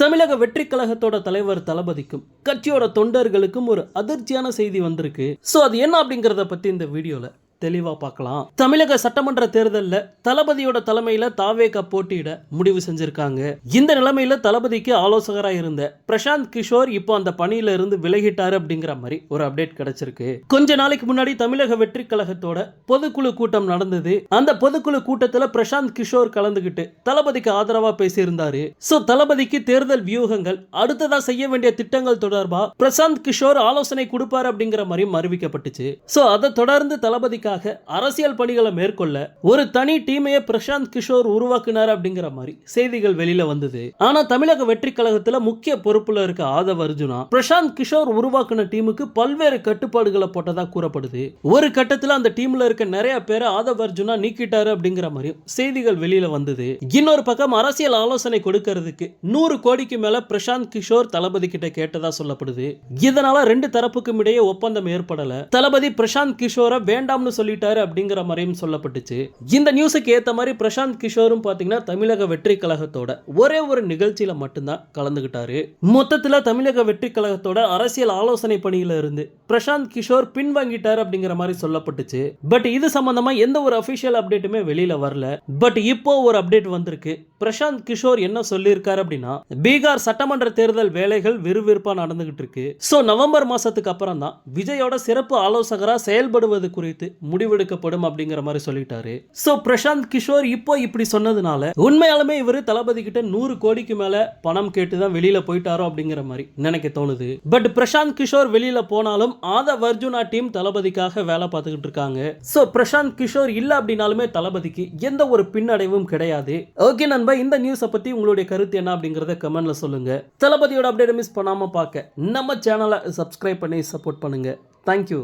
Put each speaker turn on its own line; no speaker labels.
தமிழக வெற்றி கழகத்தோட தலைவர் தளபதிக்கும் கட்சியோட தொண்டர்களுக்கும் ஒரு அதிர்ச்சியான செய்தி வந்திருக்கு. ஸோ அது என்ன அப்படிங்கிறத பற்றி இந்த வீடியோவில் தெளிவா பார்க்கலாம். தமிழக சட்டமன்ற தேர்தலில் தளபதியோட தலைமையில தாவேக போட்டியிட முடிவு செஞ்சிருக்காங்க. இந்த நிலைமையில தளபதிக்கு ஆலோசகரா இருந்த பிரசாந்த் கிஷோர் இப்போ அந்த பணியில இருந்து விலகிட்டாரு அப்படிங்கிற மாதிரி ஒரு அப்டேட் கிடைச்சிருக்கு. கொஞ்ச நாளைக்கு முன்னாடி தமிழக வெற்றி கழகத்தோட பொதுக்குழு கூட்டம் நடந்தது. அந்த பொதுக்குழு கூட்டத்துல பிரசாந்த் கிஷோர் கலந்துகிட்டு தளபதிக்கு ஆதரவா பேசியிருந்தாரு. சோ தளபதிக்கு தேர்தல் வியூகங்கள் அடுத்ததா செய்ய வேண்டிய திட்டங்கள் தொடர்பா பிரசாந்த் கிஷோர் ஆலோசனை கொடுப்பாரு அப்படிங்கிற மாதிரியும் அறிவிக்கப்பட்டுச்சு. சோ அதை தொடர்ந்து தளபதிக்கு தளபதிக்காக அரசியல் பணிகளை மேற்கொள்ள ஒரு தனி டீமையே பிரசாந்த் கிஷோர் உருவாக்குனார் அப்படிங்கிற மாதிரி செய்திகள் வெளியில வந்தது. ஆனா தமிழக வெற்றி கழகத்துல முக்கிய பொறுப்புல இருக்க ஆதவ அர்ஜுனா பிரசாந்த் கிஷோர் உருவாக்குன டீமுக்கு பல்வேறு கட்டுப்பாடுகளை போட்டதா கூறப்படுது. ஒரு கட்டத்துல அந்த டீம்ல இருக்க நிறைய பேரை ஆதவ அர்ஜுனா நீக்கிட்டாரு அப்படிங்கிற மாதிரியும் செய்திகள் வெளியில வந்தது. இன்னொரு பக்கம் அரசியல் ஆலோசனை கொடுக்கறதுக்கு நூறு கோடிக்கு மேல பிரசாந்த் கிஷோர் தளபதி கிட்ட கேட்டதா சொல்லப்படுது. இதனால ரெண்டு தரப்புக்கும் இடையே ஒப்பந்தம் ஏற்படல. தளபதி பிரசாந்த் கிஷோரை வேண்டாம்னு சொல்லிட்டாரு அப்படிங்கிற மாதிரியும் சொல்லப்பட்டுச்சு. இந்த நியூஸுக்கு ஏத்த மாதிரி பிரசாந்த் கிஷோரும் பாத்தீங்கன்னா தமிழக வெற்றி கழகத்தோட ஒரே ஒரு நிகழ்ச்சியில மட்டும்தான் கலந்துகிட்டாரு. மொத்தத்துல தமிழக வெற்றி கழகத்தோட அரசியல் ஆலோசனை பணியில இருந்து பிரசாந்த் கிஷோர் பின்வாங்கிட்டார் அப்படிங்கிற மாதிரி சொல்லப்பட்டுச்சு. பட் இது சம்பந்தமா எந்த ஒரு அபிஷியல் அப்டேட்டுமே வெளியில வரல. பட் இப்போ ஒரு அப்டேட் வந்திருக்கு. பிரசாந்த் கிஷோர் என்ன சொல்லியிருக்காரு அப்படின்னா பீகார் சட்டமன்ற தேர்தல் வேலைகள் விறுவிறுப்பா நடந்துகிட்டு இருக்கு. சோ நவம்பர் மாசத்துக்கு அப்புறம் தான் விஜயோட சிறப்பு ஆலோசகரா செயல்படுவது குறித்து முடிவெடுக்கப்படும் அப்படிங்கிற மாதிரி சொல்லிட்டாரு. ஸோ பிரசாந்த் கிஷோர் இப்போ இப்படி சொன்னதுனால உண்மையாலுமே இவர் தளபதி கிட்ட நூறு கோடிக்கு மேல பணம் கேட்டு தான் வெளியில போயிட்டாரோ அப்படிங்கிற மாதிரி நினைக்க தோணுது. பட் பிரசாந்த் கிஷோர் வெளியில போனாலும் ஆதவ் அர்ஜுனா டீம் தளபதிக்காக வேலை பார்த்துக்கிட்டு இருக்காங்க. ஸோ பிரசாந்த் கிஷோர் இல்லை அப்படின்னாலுமே தளபதிக்கு எந்த ஒரு பின்னடைவும் கிடையாது. ஓகே நண்பா இந்த நியூஸை பத்தி உங்களுடைய கருத்து என்ன அப்படிங்கறத கமெண்ட்ல சொல்லுங்க. தளபதியோட அப்டேட் மிஸ் பண்ணாம பார்க்க நம்ம சேனலை சப்ஸ்கிரைப் பண்ணி சப்போர்ட் பண்ணுங்க. தேங்க்யூ